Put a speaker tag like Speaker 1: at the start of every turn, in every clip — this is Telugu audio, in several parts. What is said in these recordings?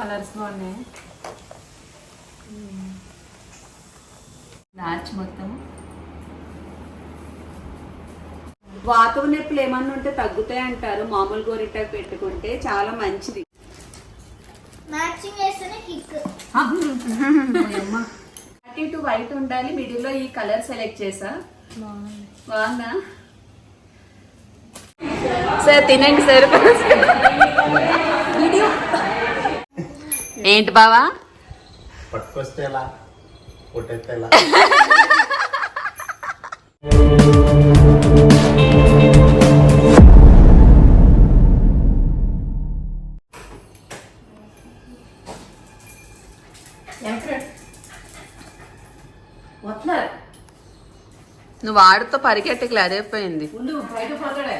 Speaker 1: కలర్స్ బాగున్నాయి. నాచ్ మొత్తం
Speaker 2: వాతవ నొప్పులు ఏమన్నా ఉంటే తగ్గుతాయి అంటారు. మామూలు గోరింటాకు పెట్టుకుంటే చాలా మంచిది.
Speaker 3: మ్యాచింగ్ వేస్తేనే కిక్
Speaker 2: అమ్మ. అటు ఇటు వైట్ ఉండాలి. మిడిల్లో ఈ కలర్ సెలెక్ట్ చేసా.
Speaker 1: బాగుంది?
Speaker 2: బాగుందా. సార్ తినండి సార్ ఏంటి బావా?
Speaker 4: పట్టుకొస్తే ఎలా? కొట్టేస్తే ఎలా?
Speaker 2: వస్తున్నారు.
Speaker 5: నువ్వు ఆడుతో పరిగెట్టకి అదేపోయింది
Speaker 2: ఉండు బయట పోతాడే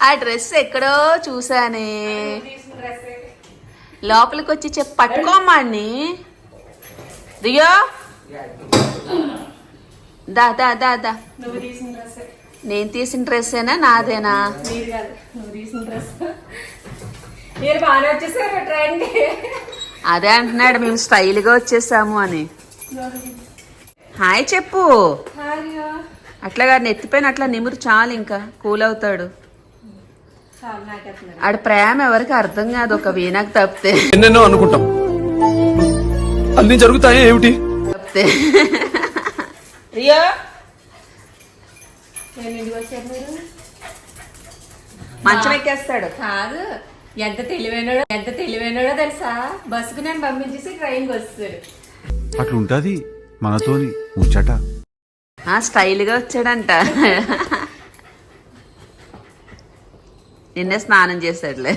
Speaker 5: ఆ డ్రెస్ ఎక్కడో చూసానే లోపలికి వచ్చి చెప్పి పట్టుకోమాడిని దియో దా దా దా దా.
Speaker 1: నువ్వు తీసిన డ్రెస్
Speaker 5: నేను తీసిన డ్రెస్సేనా? నాదేనా? అదే అంటున్నాడు మేము స్టైల్గా వచ్చేసాము అని. హాయ్ చెప్పు.
Speaker 1: హాయిగా
Speaker 5: అట్లాగా నెత్తిపోయిన అట్లా నిమురు చాలు ఇంకా. కూల్ అవుతాడు. ఆడ ప్రేమ ఎవరికి అర్థం కాదు ఒక వీణకు తప్పితే.
Speaker 6: ఎన్నెన్నో అనుకుంటాం. అన్ని జరుగుతాయి ఏమిటి?
Speaker 5: తప్పితే. రియో మంచం ఎక్కేస్తాడు.
Speaker 1: కాదు ఎంత తెలివైనడో ఎంత తెలివైనడో తెలుసా? బస్సుకు నేను పంపించేసి ట్రైన్కి వస్తాడు
Speaker 6: అట్లుంటది మనతోని ముచ్చట.
Speaker 5: ఆ స్టైల్గా వచ్చాడంట. నిన్నే స్నానం చేశాడులే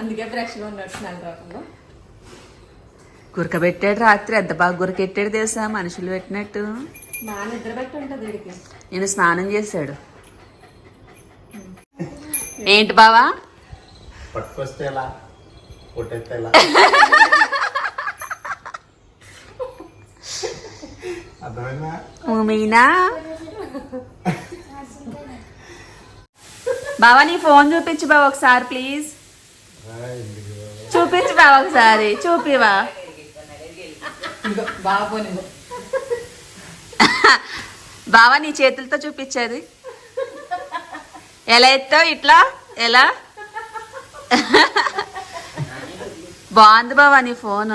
Speaker 1: అందుకే
Speaker 5: గురకబెట్టాడు రాత్రి ఎంత బాగా గురకెట్టాడు తెలుసా? మనుషులు పెట్టినట్టు. నేను స్నానం చేశాడు. ఏంటి బావా? మీనా బావా నీ ఫోన్ చూపించు బావ ఒకసారి ప్లీజ్ చూపించు బావ ఒకసారి చూపివా బావా. నీ చేతులతో చూపించేది. ఎలా ఎత్తావు ఇట్లా? ఎలా? బాగుంది బావా నీ ఫోన్.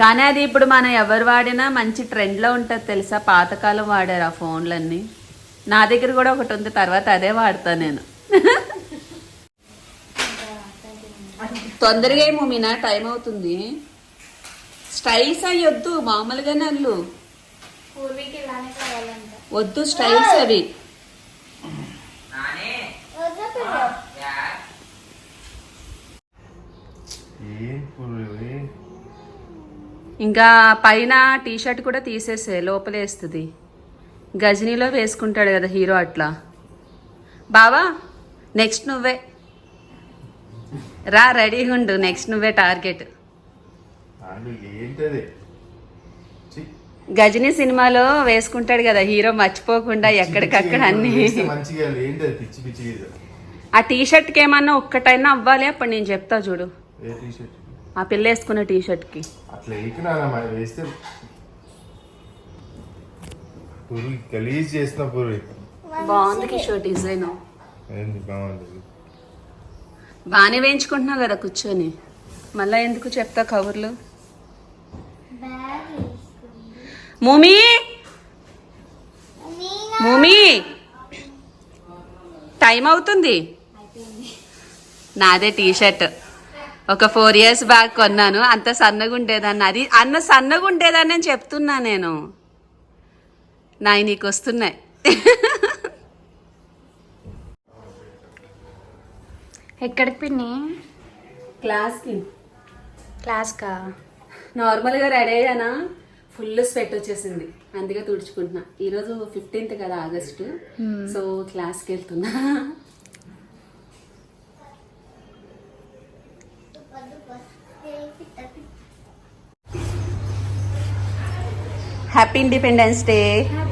Speaker 5: కానీ అది ఇప్పుడు మనం ఎవరు వాడినా మంచి ట్రెండ్లో ఉంటుంది తెలుసా? పాతకాలం వాడారు ఆ ఫోన్లన్నీ నా దగ్గర కూడా ఒకటి ఉంది తర్వాత అదే వాడతా నేను. తొందరగా ఏమో మీనా టైం అవుతుంది. స్టైల్స్ అవి వద్దు మామూలుగానే అల్లు.
Speaker 3: పూర్వీకి ఇలానే కావాలంట
Speaker 5: వద్దు స్టైల్స్ అవి. ఇంకా పైన టీ షర్ట్ కూడా తీసేసే లోపలేస్తుంది. గజనీలో వేసుకుంటాడు కదా హీరో అట్లా. బావా నెక్స్ట్ నువ్వే. రా రెడీగా ఉండు. నెక్స్ట్ నువ్వే టార్గెట్ గజనీ సినిమాలో వేసుకుంటాడు కదా హీరో మర్చిపోకుండా ఎక్కడికక్కడ అన్ని? ఆ టీ షర్ట్కి ఏమన్నా ఒక్కటైనా అవ్వాలి అప్పుడు నేను చెప్తా చూడు. ఆ పిల్ల వేసుకున్న టీ షర్ట్కి
Speaker 4: పూర్వీ గలీజ్ చేసిన పూర్వీ
Speaker 5: బాగుంది కిషోర్ డిజైన్.
Speaker 4: ఏంది బాగుంది?
Speaker 5: బాగానే వేయించుకుంటున్నావు కదా కూర్చొని. మళ్ళా ఎందుకు చెప్తా కబుర్లు?
Speaker 3: బ్యాగ్ వేసుకుంది.
Speaker 5: మూమీ!
Speaker 3: మీనా
Speaker 5: మూమీ! టైం అవుతుంది. నాదే టీ షర్ట్ ఒక ఫోర్ ఇయర్స్ బ్యాక్ కొన్నాను. అంత సన్నగా ఉండేదాన్ని అది అన్న సన్నగా ఉండేదాన్ని అని చెప్తున్నా నేను. నాయి నీకు వస్తున్నాయి
Speaker 3: ఎక్కడికి పిన్ని?
Speaker 2: క్లాస్కి.
Speaker 3: క్లాస్కా?
Speaker 2: నార్మల్గా రెడీ అయ్యానా? ఫుల్ స్వెట్ వచ్చేసింది. అందుకే తుడుచుకుంటున్నా. ఈరోజు ఫిఫ్టీన్త్ కదా ఆగస్టు. సో క్లాస్కి వెళ్తున్నా.
Speaker 5: Happy independence day.
Speaker 3: Happy independence day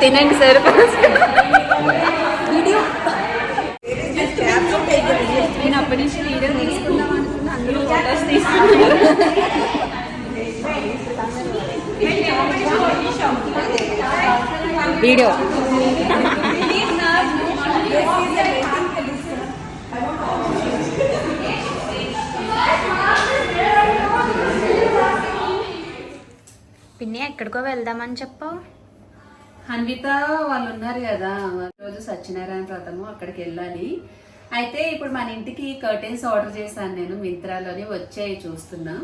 Speaker 1: తినండి సార్
Speaker 5: నేను అప్పటి నుంచి వీడియో. తీసుకుందాం అనుకున్నా అందులో ఫొటోస్ తీసుకున్నాను
Speaker 1: వీడియో
Speaker 2: పిన్ని ఎక్కడికో వెళ్దామని చెప్పావు
Speaker 5: హన్విత వాళ్ళు ఉన్నారు కదా రోజు సత్యనారాయణ వ్రతము అక్కడికి వెళ్ళాలి. అయితే ఇప్పుడు మన ఇంటికి కర్టెన్స్ ఆర్డర్ చేశాను నేను మింత్రాలోనే వచ్చాయి చూస్తున్నా.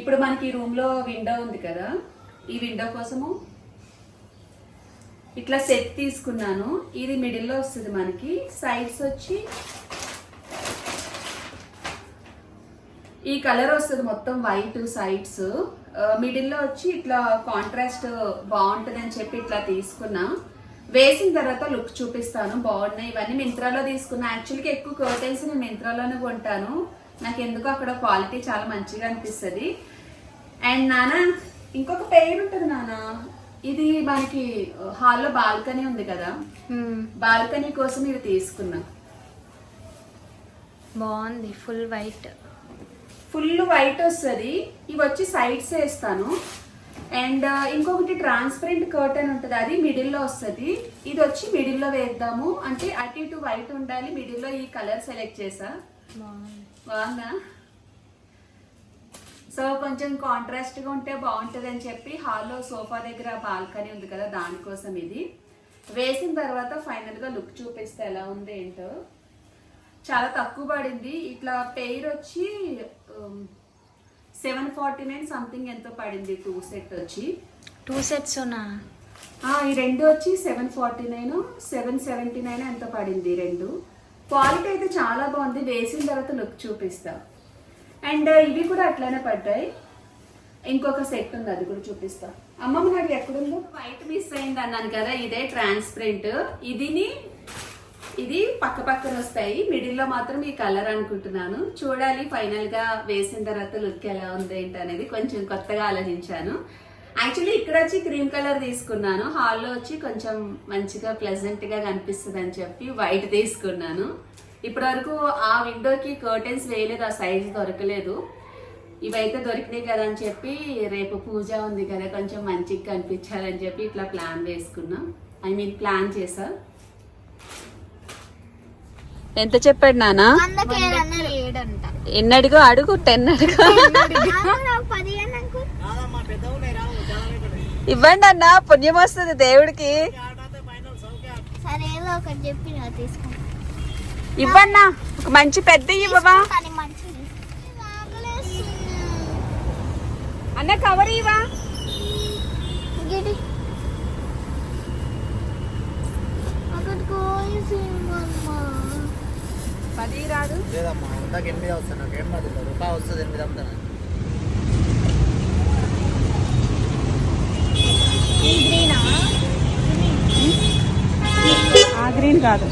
Speaker 5: ఇప్పుడు మనకి ఈ రూమ్ విండో ఉంది కదా ఈ విండో కోసము ఇట్లా సెట్ తీసుకున్నాను. ఇది మిడిల్లో వస్తుంది మనకి సైడ్స్ వచ్చి ఈ కలర్ వస్తుంది మొత్తం వైట్ సైడ్స్ మిడిల్లో వచ్చి ఇట్లా కాంట్రాస్ట్ బాగుంటుంది అని చెప్పి ఇట్లా తీసుకున్నా. వేసిన తర్వాత లుక్ చూపిస్తాను బాగున్నాయి. ఇవన్నీ మింత్రాలో తీసుకున్నా. యాక్చువల్గా ఎక్కువ కర్టెన్స్ నేను మింత్రాలోనే కొంటాను. నాకు ఎందుకు అక్కడ క్వాలిటీ చాలా మంచిగా అనిపిస్తుంది. అండ్ నాన్న ఇంకొక పేరు ఉంటుంది నాన్న ఇది మనకి హాల్లో బాల్కనీ ఉంది కదా. బాల్కనీ కోసం ఇది తీసుకున్నా.
Speaker 2: బాగుంది ఫుల్ వైట్.
Speaker 5: ఫుల్ వైట్ వస్తుంది. ఇవి వచ్చి సైడ్స్ వేస్తాను అండ్ uh, ఇంకొకటి ట్రాన్స్పరెంట్ కర్టన్ ఉంటుంది. అది మిడిల్లో వస్తుంది. ఇది వచ్చి మిడిల్లో వేద్దాము. అంటే అటు ఇటు వైట్ ఉండాలి. మిడిల్లో ఈ కలర్ సెలెక్ట్ చేసా.
Speaker 2: బాగుందా?
Speaker 5: సో కొంచెం కాంట్రాస్ట్గా ఉంటే బాగుంటుంది అని చెప్పి హాల్లో సోఫా దగ్గర బాల్కనీ ఉంది కదా దానికోసం ఇది. వేసిన తర్వాత ఫైనల్గా లుక్ చూపిస్తే ఎలా ఉంది ఏంటో. చాలా తక్కువ పడింది. ఇట్లా పెయిర్ వచ్చి సెవెన్ ఫార్టీ నైన్ సంథింగ్ ఎంతో పడింది టూ సెట్ వచ్చి.
Speaker 2: టూ సెట్స్ ఉన్నా?
Speaker 5: ఈ రెండు వచ్చి seven forty nine seven seventy nine ఎంత పడింది రెండు. క్వాలిటీ అయితే చాలా బాగుంది. వేసిన తర్వాత లుక్ చూపిస్తా. అండ్ ఇవి కూడా అట్లానే పడ్డాయి. ఇంకొక సెట్ ఉంది అది కూడా చూపిస్తా. అమ్మమ్మ నాకు ఎక్కడుందో? వైట్ మిస్ అయింది అన్నాను కదా ఇదే ట్రాన్స్పరెంట్ ఇదిని ఇది పక్క పక్కన వస్తాయి. మిడిల్లో మాత్రం ఈ కలర్ అనుకుంటున్నాను. చూడాలి ఫైనల్గా వేసిన తర్వాత లుక్ ఎలా ఉంది ఏంటి అనేది కొంచెం కొత్తగా ఆలోచించాను. యాక్చువల్లీ ఇక్కడ వచ్చి క్రీమ్ కలర్ తీసుకున్నాను. హాల్లో వచ్చి కొంచెం మంచిగా ప్లెజెంట్గా కనిపిస్తుంది అని చెప్పి వైట్ తీసుకున్నాను. ఇప్పటి వరకు ఆ విండోకి కర్టెన్స్ వేయలేదు ఆ సైజ్ దొరకలేదు. ఇవైతే దొరికినాయి కదా అని చెప్పి రేపు పూజ ఉంది కదా కొంచెం మంచిగా కనిపించాలని చెప్పి ఇట్లా ప్లాన్ వేసుకున్నాం. ఐ మీన్ ప్లాన్ చేశాను
Speaker 1: ఎంత చెప్పాడు నానా? ఎన్నడిగో అడుగు టెన్ అడుగు. ఇవ్వండి అన్న పుణ్యం వస్తుంది దేవుడికి. ఇవ్వన్నా ఒక మంచి పెద్ద ఇవ్వవా? అన్న కవర్ ఇవ్వా?
Speaker 2: పోయేసేమమ్మా
Speaker 1: పది రాదు.
Speaker 7: లేదమ్మా ఇందాక ఎనిమిది వస్తాను. నాకు ఎనిమిది రూపాయి వస్తుంది ఎనిమిది అమ్ముతాను.
Speaker 2: ఈ గ్రీనా
Speaker 1: ఆ? గ్రీన్ కాదు.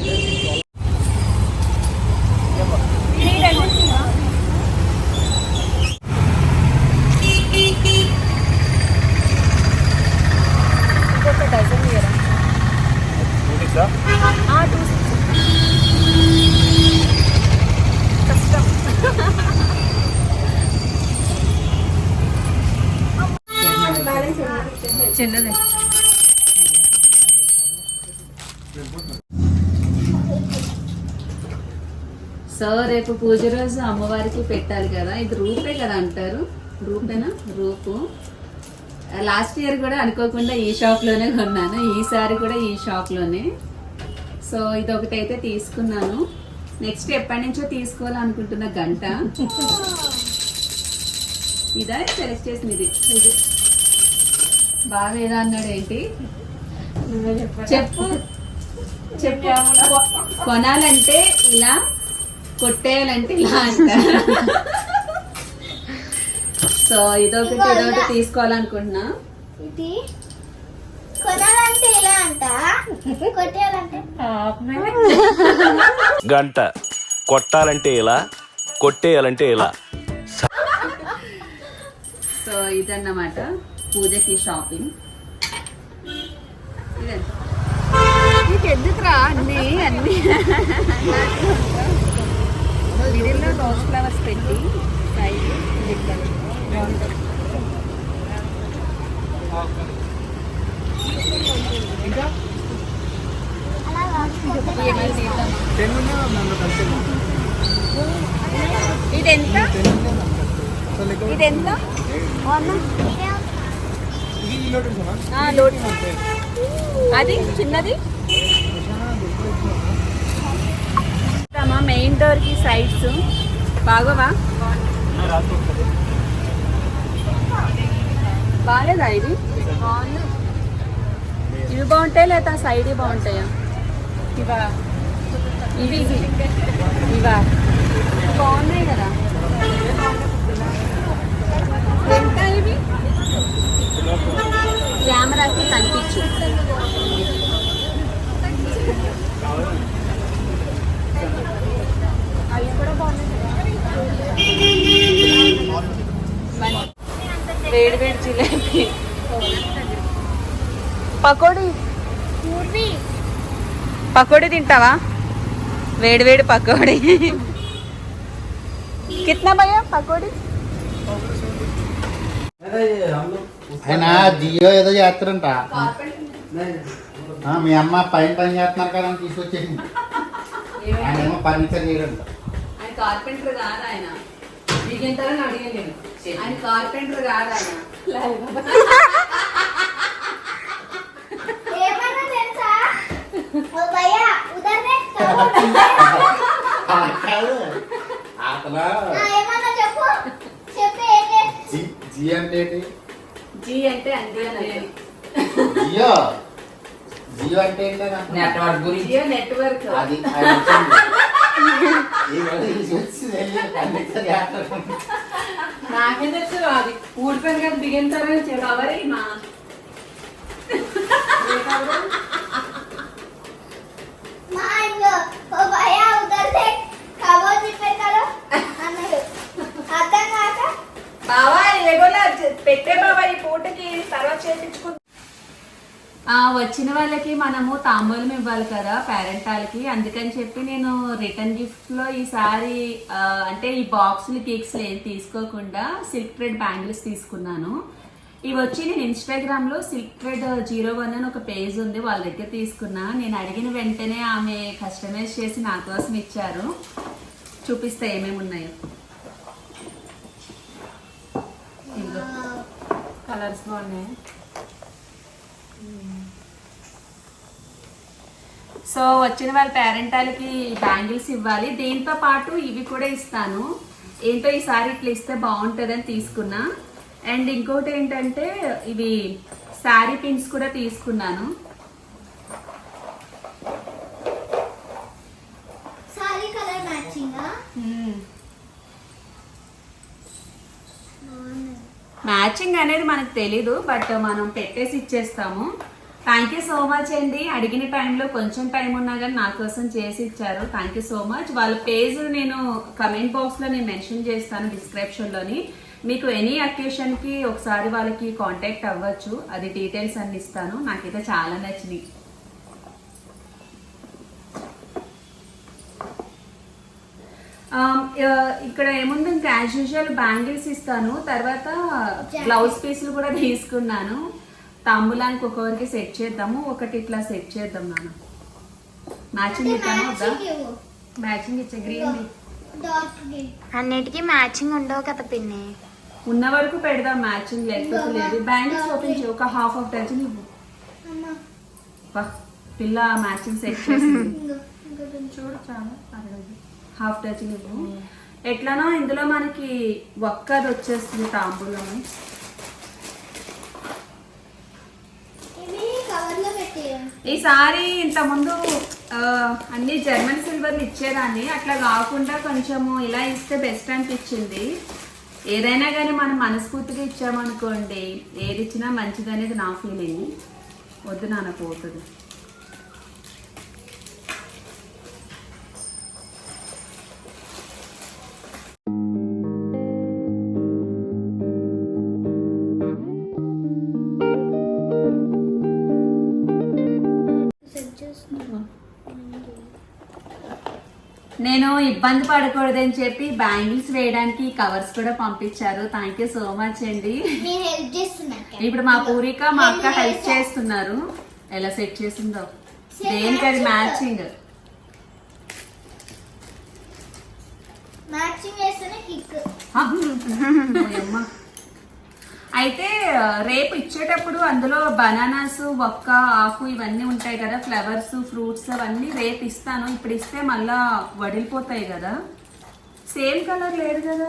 Speaker 8: చిన్నది
Speaker 5: సో రేపు పూజ రోజు అమ్మవారికి పెట్టాలి కదా. ఇది రూపే కదా అంటారు? రూపేనా? రూపు. లాస్ట్ ఇయర్ కూడా అనుకోకుండా ఈ షాప్లోనే కొన్నాను ఈసారి కూడా ఈ షాప్లోనే సో ఇది ఒకటి అయితే తీసుకున్నాను. నెక్స్ట్ ఎప్పటి నుంచో తీసుకోవాలనుకుంటున్న గంట. ఇదా? సెలెక్ట్ చేసింది ఇది. బాగా ఏదో అన్నాడు ఏంటి చెప్పు. చెప్పు. కొనాలంటే ఇలా కొట్టేయాలంటే ఇలా అంట. సో ఇదొకటి ఇదొకటి తీసుకోవాలనుకుంటున్నా.
Speaker 2: ఇది కొనాలంటే ఇలా అంట. కొట్టేయాలంటే.
Speaker 9: గంట. కొట్టాలంటే ఇలా కొట్టేయాలంటే ఇలా.
Speaker 5: సో ఇదన్నమాట. పూజకి షాపింగ్.
Speaker 7: నీకు ఎందుకురా అన్ని అన్ని? మిడిల్లో రోజ్ ఫ్లవర్స్ పెట్టి సైడ్ ఇదెంత? ఇదెంత. అది చిన్నది? మెయిన్ డోర్కి సైడ్స్ బాగోవా? బాగాలేదా ఇది? ఇవి బాగుంటాయి లేదా సైడ్ బాగుంటాయా? ఇవా. ఇవి. ఇవా. బాగున్నాయి కదా. ఎంత ఇవి? కెమెరాకి కనిపించు. వేడి వేడి జిలేబీ. పకోడీ. పకోడీ తింటావా? వేడి వేడి పకోడీ. కిतना భయ్యా పకోడీ?
Speaker 10: ఆయన జియో ఏదో చేస్తారంట. ఆ, మీ అమ్మ పైన పని చేస్తున్నారు కదా అని తీసుకొచ్చేసింది. ఆయన ఏమో ఫర్నిచర్ చేయడంట
Speaker 5: ఆయన కార్పెంటర్ కాదు ఆయన. అడిగాను నేను కార్పెంటర్ కాదు.
Speaker 10: అసలు జి అంటే ఏంటి?
Speaker 5: జీ అంటే
Speaker 10: జియో? జియో అంటే నెట్వర్క్
Speaker 5: జియో నెట్వర్క్.
Speaker 10: అది.
Speaker 5: నాకేం తెలుసు అది. ఊడిపోయింది కదా దిగేంతరని కవర్ మా?
Speaker 2: అర్థం కాక
Speaker 5: బావా ఏగోలా పెట్టే బావా ఈ పూటకి తర్వాత చేయించుకుంటా వచ్చిన వాళ్ళకి మనము తాంబూలం ఇవ్వాలి కదా పేరెంట్ వాళ్ళకి అందుకని చెప్పి నేను రిటర్న్ గిఫ్ట్లో ఈసారి అంటే ఈ బాక్సులు కేక్స్ ఏం తీసుకోకుండా సిల్క్ థ్రెడ్ బ్యాంగిల్స్ తీసుకున్నాను. ఇవి వచ్చి నేను ఇన్స్టాగ్రామ్లో సిల్క్ థ్రెడ్ జీరో వన్ అని ఒక పేజ్ ఉంది వాళ్ళ దగ్గర తీసుకున్నా. నేను అడిగిన వెంటనే ఆమె కస్టమైజ్ చేసి నా కోసం ఇచ్చారు. చూపిస్తే ఏమేమి ఉన్నాయో. కలర్స్ బాగున్నాయి సో వచ్చిన వాళ్ళ పేరెంట్ వాళ్ళకి బ్యాంగిల్స్ ఇవ్వాలి. దీంతో పాటు ఇవి కూడా ఇస్తాను. ఏంటో ఈసారి ఇట్లా ఇస్తే బాగుంటుందని తీసుకున్నా. అండ్ ఇంకోటి ఏంటంటే ఇవి శారీ పిన్స్ కూడా తీసుకున్నాను
Speaker 2: సారీ కలర్ మ్యాచింగ్
Speaker 5: మ్యాచింగ్ అనేది మనకు తెలీదు బట్ మనం పెట్టేసి ఇచ్చేస్తాము. థ్యాంక్ యూ సో మచ్ అండి. అడిగిన టైంలో కొంచెం టైం ఉన్నా కానీ నా కోసం చేసి ఇచ్చారు. థ్యాంక్ యూ సో మచ్ వాళ్ళ పేజ్ నేను కమెంట్ బాక్స్లో నేను మెన్షన్ చేస్తాను డిస్క్రిప్షన్లోని మీకు ఎనీ అకేషన్కి ఒకసారి వాళ్ళకి కాంటాక్ట్ అవ్వచ్చు. అది డీటెయిల్స్ అన్ని ఇస్తాను. నాకైతే చాలా నచ్చినాయి ఆమ్, ఆ, ఇక్కడ ఏముంది? ఇంకా యాజ్ యూజువల్ బ్యాంగిల్స్ ఇస్తాను. తర్వాత బ్లౌజ్ పీసులు కూడా తీసుకున్నాను. తాంబూలానికి ఒక్కొక్కరికి సెట్ చేద్దాము. ఒకటి ఇట్లా సెట్ చేద్దాం నాన్న. మ్యాచింగ్ ఇస్తాను వద్దా? మ్యాచింగ్ ఇచ్చే గ్రీన్
Speaker 2: డార్క్ అన్నిటికీ మ్యాచింగ్ ఉండవు కదా పిన్ని.
Speaker 5: ఉన్న వరకు పెడదాం మ్యాచింగ్ లేకపోతే లేదు. బ్యాంగిల్స్ ఓపెన్ చేయి. ఒక హాఫ్ ఆఫ్ డజన్ ఇవ్వు. వా, పిల్ల మ్యాచింగ్ సెట్ చేసింది. చూడు. చాలా పర్లేదు హాఫ్ డజన్ ఇవ్వు. ఎట్లానో ఇందులో మనకి ఒక్కది వచ్చేస్తుంది తాంబూలం ఈసారి ఇంతకుముందు ఆ, అన్ని జర్మన్ సిల్వర్లు ఇచ్చేదాన్ని. అట్లా కాకుండా కొంచెము ఇలా ఇస్తే బెస్ట్ అనిపించింది. ఏదైనా కానీ మనం మనస్ఫూర్తిగా ఇచ్చామనుకోండి ఏది ఇచ్చినా మంచిది అనేది నా ఫీలింగ్ వద్దు నాన్న పోతుంది. నేను ఇబ్బంది పడకూడదని చెప్పి బ్యాంగిల్స్ వేయడానికి కవర్స్ కూడా పంపించారు. థ్యాంక్ యూ సో మచ్ అండి. ఇప్పుడు మా పూరిక మా అక్క హెల్ప్ చేస్తున్నారు. ఎలా సెట్ చేసిందో? దేనికి అది మ్యాచింగ్
Speaker 2: మ్యాచింగ్
Speaker 5: అయితే రేపు ఇచ్చేటప్పుడు అందులో బనానాస్ ఒక్క ఆకు ఇవన్నీ ఉంటాయి కదా ఫ్లవర్స్ ఫ్రూట్స్ అవన్నీ రేపు ఇస్తాను. ఇప్పుడు ఇస్తే మళ్ళా వడిలిపోతాయి కదా. సేమ్ కలర్ లేదు కదా.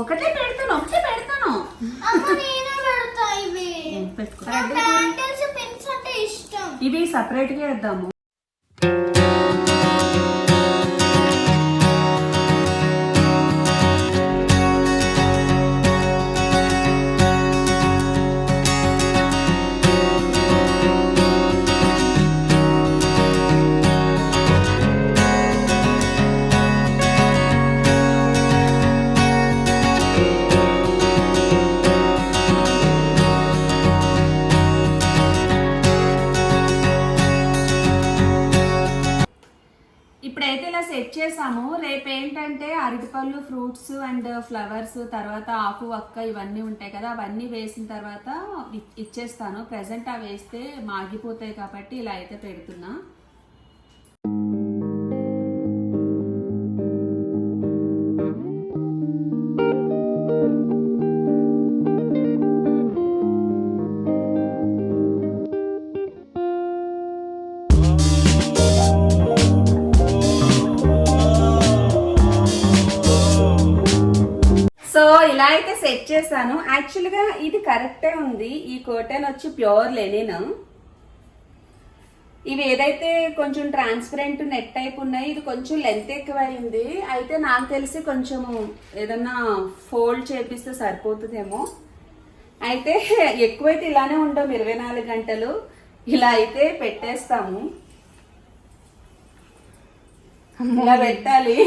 Speaker 2: ఒకటి
Speaker 5: పెడతాను ఒకటే పెడతాను.
Speaker 2: ఇవి.
Speaker 5: సపరేట్గా ఇద్దాము అరటిపళ్ళు ఫ్రూట్స్ అండ్ ఫ్లవర్స్ తర్వాత ఆకు వక్క ఇవన్నీ ఉంటాయి కదా అవన్నీ వేసిన తర్వాత ఇ- ఇచ్చేస్తాను. ప్రెసెంట్ అవి వేస్తే మాగిపోతాయి కాబట్టి ఇలా అయితే పెడుతున్నా. చేశాను. యాక్చువల్గా ఇది కరెక్టే ఉంది. ఈ కర్టెన్ వచ్చి ప్యూర్ లెనిన్ ఇవి ఏదైతే కొంచెం ట్రాన్స్పరెంట్ నెట్ టైప్ ఉన్నాయి ఇది కొంచెం లెంత్ ఎక్కువైంది. అయితే నాకు తెలిసి కొంచెం ఏదన్నా ఫోల్డ్ చేపిస్తే సరిపోతుందేమో. అయితే ఎక్కువైతే ఇలానే ఉండవు. ఇరవై నాలుగు గంటలు ఇలా అయితే పెట్టేస్తాము. ఇలా పెట్టాలి.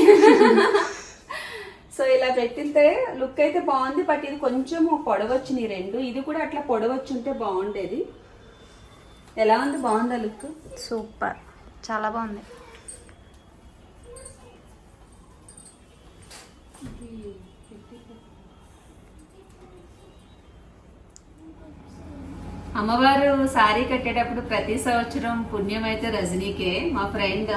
Speaker 5: సో ఇలా పెట్టితే లుక్ అయితే బాగుంది బట్ ఇది కొంచెం పొడవచ్చుని రెండు. ఇది కూడా అట్లా పొడవచ్చు ఉంటే బాగుండేది. ఎలా ఉంది? బాగుందా లుక్?
Speaker 3: సూపర్. చాలా బాగుంది.
Speaker 5: అమ్మవారు సారీ కట్టేటప్పుడు ప్రతి సంవత్సరం పుణ్యం అయితే రజనీకే. మా ఫ్రెండ్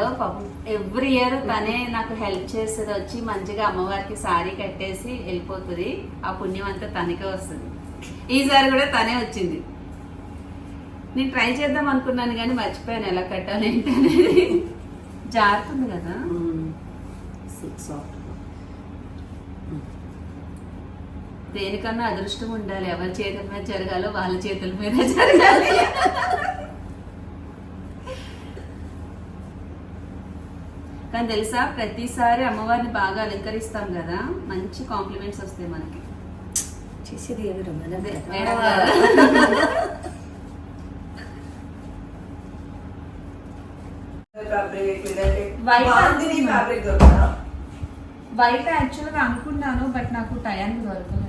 Speaker 5: ఎవ్రీ ఇయర్ తనే నాకు హెల్ప్ చేసేది వచ్చి మంచిగా అమ్మవారికి సారీ కట్టేసి వెళ్ళిపోతుంది. ఆ పుణ్యం అంతా తనకే వస్తుంది. ఈసారి కూడా తనే వచ్చింది. నేను ట్రై చేద్దాం అనుకున్నాను కానీ మర్చిపోయాను ఎలా కట్టాలి ఏంటి జారుతుంది కదా.
Speaker 7: సిక్స్
Speaker 5: దేనికన్నా అదృష్టం ఉండాలి. ఎవరి చేతుల మీద జరగాలో వాళ్ళ చేతుల మీద జరగాలి. కానీ తెలుసా? ప్రతిసారి అమ్మవారిని బాగా అలంకరిస్తాం కదా మంచి కాంప్లిమెంట్స్ వస్తాయి మనకి.
Speaker 7: చేసేది
Speaker 5: వైట్ యాక్చువల్గా అనుకున్నాను బట్ నాకు టయానికి దొరకలేదు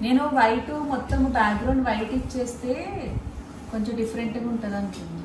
Speaker 5: నేను వైట్ మొత్తం బ్యాక్గ్రౌండ్ వైట్ ఇచ్చేస్తే కొంచెం డిఫరెంట్గా ఉంటుంది అనుకుంటున్నాను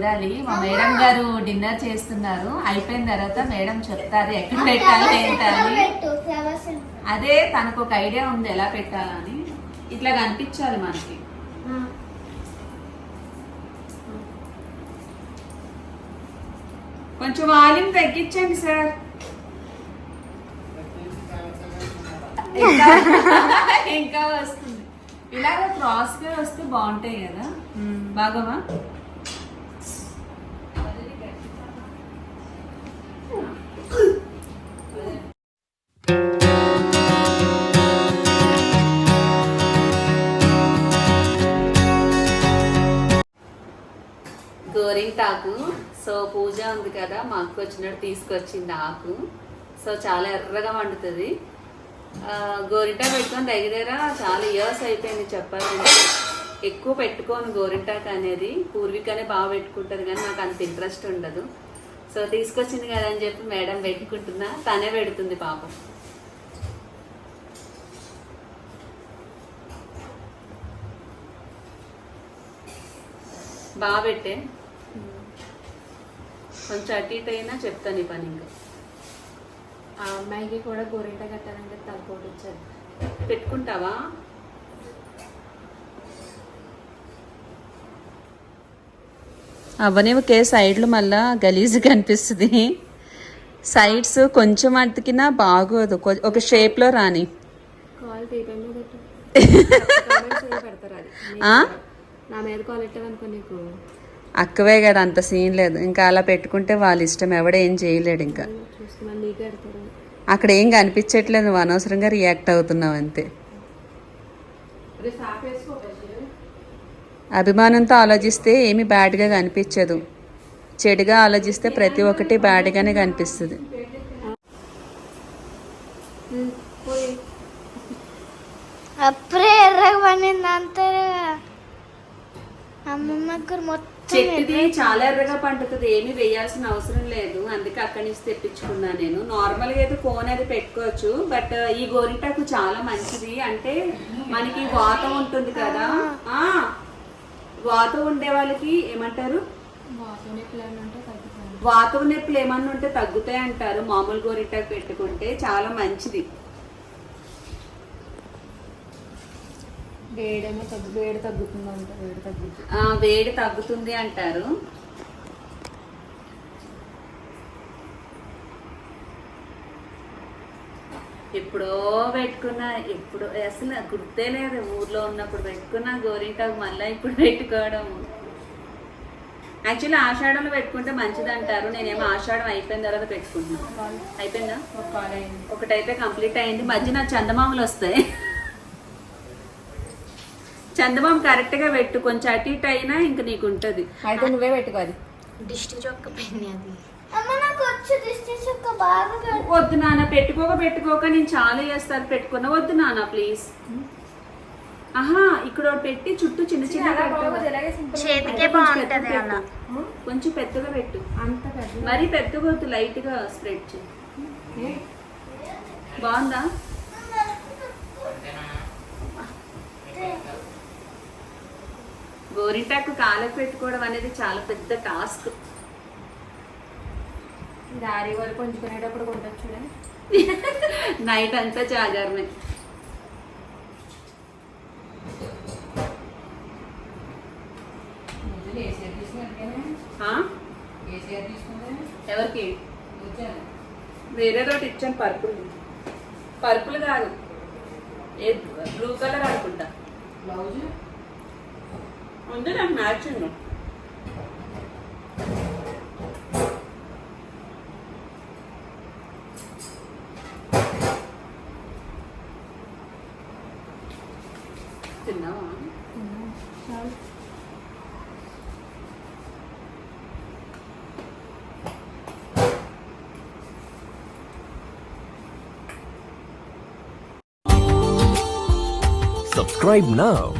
Speaker 5: చూడాలి. మా మేడం గారు డిన్నర్ చేస్తున్నారు. అయిపోయిన తర్వాత మేడం చెప్తారు ఎక్కడ పెట్టాలి ఏంటని అదే తనకు ఒక ఐడియా ఉంది ఎలా పెట్టాలని. ఇట్లా కనిపించాలి మనకి. కొంచెం వాల్యూమ్ తగ్గించండి సార్. ఇంకా వస్తుంది. ఇలాగ క్రాస్గా వస్తే బాగుంటాయి కదా. బాగోవా ఆకు సో పూజ ఉంది కదా మా అక్క వచ్చినట్టు తీసుకొచ్చింది ఆకు. సో చాలా ఎర్రగా వండుతుంది. గోరింటా పెట్టుకొని దగ్గర చాలా ఇయర్స్ అయిపోయింది చెప్పాలంటే. ఎక్కువ పెట్టుకోను గోరింటాకు అనేది. పూర్వికనే బాగా పెట్టుకుంటుంది కానీ నాకు అంత ఇంట్రెస్ట్ ఉండదు. సో తీసుకొచ్చింది కదా అని చెప్పి మేడం పెట్టుకుంటున్నా తనే పెడుతుంది పాపం. బాగా పెట్టే. కొంచెం అటు ఇటు అయినా చెప్తాను ఈ పని ఇంకా.
Speaker 3: ఆ అమ్మాయికి కూడా గోరింట కట్టాలంటే తగ్గోడు వచ్చారు
Speaker 5: పెట్టుకుంటావా?
Speaker 1: అవనివకే సైడ్లు మళ్ళా గలీజ్ కనిపిస్తుంది. సైడ్స్ కొంచెం అతికినా బాగోదు. ఒక షేప్లో రాని?
Speaker 3: నా మీద కాల్ పెట్టావనుకో నీకు.
Speaker 1: అక్కవే కదా అంత సీన్ లేదు. ఇంకా అలా పెట్టుకుంటే వాళ్ళ ఇష్టం ఎవడేం చేయలేడు ఇంకా. అక్కడ ఏం కనిపించట్లేదు నువ్వు అనవసరంగా రియాక్ట్ అవుతున్నావు అంతే. అభిమానంతో ఆలోచిస్తే ఏమి బ్యాడ్గా కనిపించదు. చెడుగా ఆలోచిస్తే ప్రతి ఒక్కటి బ్యాడ్గానే కనిపిస్తుంది.
Speaker 2: అప్పుడే ఎర్రగా పండింది అంతగా. అమ్మమ్మ మొత్తం
Speaker 5: చెట్టుది చాలా ఎర్రగా పండుతుంది. ఏమీ వేయాల్సిన అవసరం లేదు. అందుకే అక్కడి నుంచి తెప్పించుకున్నా నేను. నార్మల్గా అయితే ఫోన్ అది పెట్టుకోవచ్చు. బట్ ఈ గోరింటాకు చాలా మంచిది. అంటే మనకి వాతం ఉంటుంది కదా. ఆ. వాతం ఉండే వాళ్ళకి ఏమంటారు? వాతం నొప్పులు ఏమన్నా ఉంటే తగ్గుతాయి అంటారు మామూలు గోరింటాకు పెట్టుకుంటే. చాలా మంచిది.
Speaker 3: వేడేమో తగ్గు వేడి తగ్గుతుంది అంట వేడి తగ్గుతుంది
Speaker 5: వేడి తగ్గుతుంది అంటారు. ఎప్పుడో పెట్టుకున్నా ఎప్పుడో అసలు గుర్తే లేదు ఊర్లో ఉన్నప్పుడు పెట్టుకున్నా గోరింటాకు మళ్ళీ ఇప్పుడు పెట్టుకోవడం. యాక్చువల్లీ ఆషాఢంలో పెట్టుకుంటే మంచిది అంటారు నేనేమో ఆషాఢం అయిపోయిన తర్వాత పెట్టుకుంటున్నా. అయిపోయిందా? ఒకటైతే కంప్లీట్ అయింది. మధ్య నా చందమామలు వస్తాయి. చందమామ కరెక్ట్గా పెట్టు కొంచెం అటు ఇటు అయినా ఇంక నీకు ఉంటది.
Speaker 3: అయితే నువ్వే పెట్టుకో అది.
Speaker 2: దిష్టి చొక్క పెన్ని అది. అమ్మ నాకు వచ్చి దిష్టి చొక్క బాగా కట్టు.
Speaker 5: వద్దు నాన్న పెట్టుకోక పెట్టుకోక నేను చాలా చేస్తాను. పెట్టుకున్నా వద్దు నాన్న ప్లీజ్ ఆహా ఇక్కడ ఒకటి పెట్టి చుట్టూ చిన్న చిన్న
Speaker 2: చేతికే బాగుంటది అలా.
Speaker 5: కొంచెం పెద్దగా పెట్టు.
Speaker 3: అంత
Speaker 5: మరీ పెద్దగా వద్దు లైట్గా స్ప్రెడ్ చేయి. బాగుందా? గోరింటాకు కాలకు పెట్టుకోవడం అనేది చాలా పెద్ద టాస్క్.
Speaker 3: దారి వరకు ఉంచుకునేటప్పుడు కొంటచ్చు చూడండి.
Speaker 5: నైట్ అంతా జాగారమే. ఆ? ఎవరికి? వేరే ఒకటి ఇచ్చాను పర్పుల్. పర్పుల్ కాదు. ఏ బ్లూ కలర్ అనుకుంటా. ఉంది నాకు మ్యాచింగ్ తిన్నావా
Speaker 11: Subscribe now